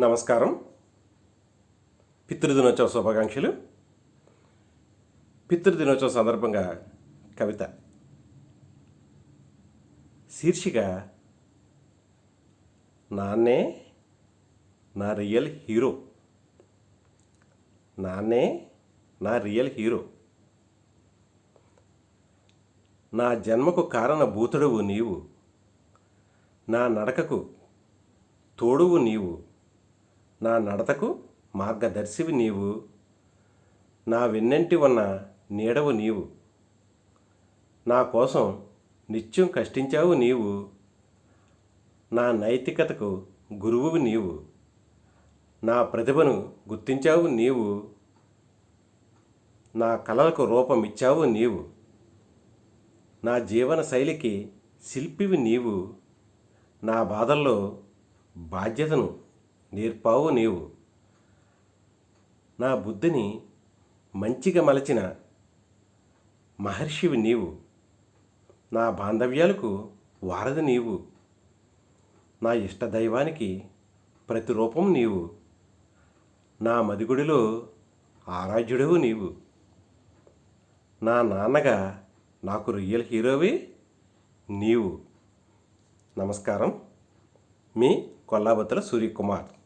నమస్కారం. పితృదినోత్సవ శుభాకాంక్షలు. పితృదినోత్సవ సందర్భంగా కవిత శీర్షిక నాన్నే నా రియల్ హీరో. నాన్నే నా రియల్ హీరో. నా జన్మకు కారణభూతుడవు నీవు. నా నడకకు తోడువు నీవు. నా నడతకు మార్గదర్శివి నీవు. నా వెన్నంటి ఉన్న నీడవు నీవు. నా కోసం నిత్యం కష్టించావు నీవు. నా నైతికతకు గురువువు నీవు. నా ప్రతిభను గుర్తించావు నీవు. నా కళలకు రూపమిచ్చావు నీవు. నా జీవన శైలికి శిల్పివి నీవు. నా బాధల్లో బాధ్యతను నేర్పావు నీవు. నా బుద్ధిని మంచిగా మలచిన మహర్షివి నీవు. నా బాంధవ్యాలకు వారధి నీవు. నా ఇష్టదైవానికి ప్రతిరూపం నీవు. నా మదిగుడిలో ఆరాధ్యుడవు నీవు. నా నాన్నగా నాకు రియల్ హీరోవి నీవు. నమస్కారం. మీ కొల్లాబత్తుల సూర్యకుమార్.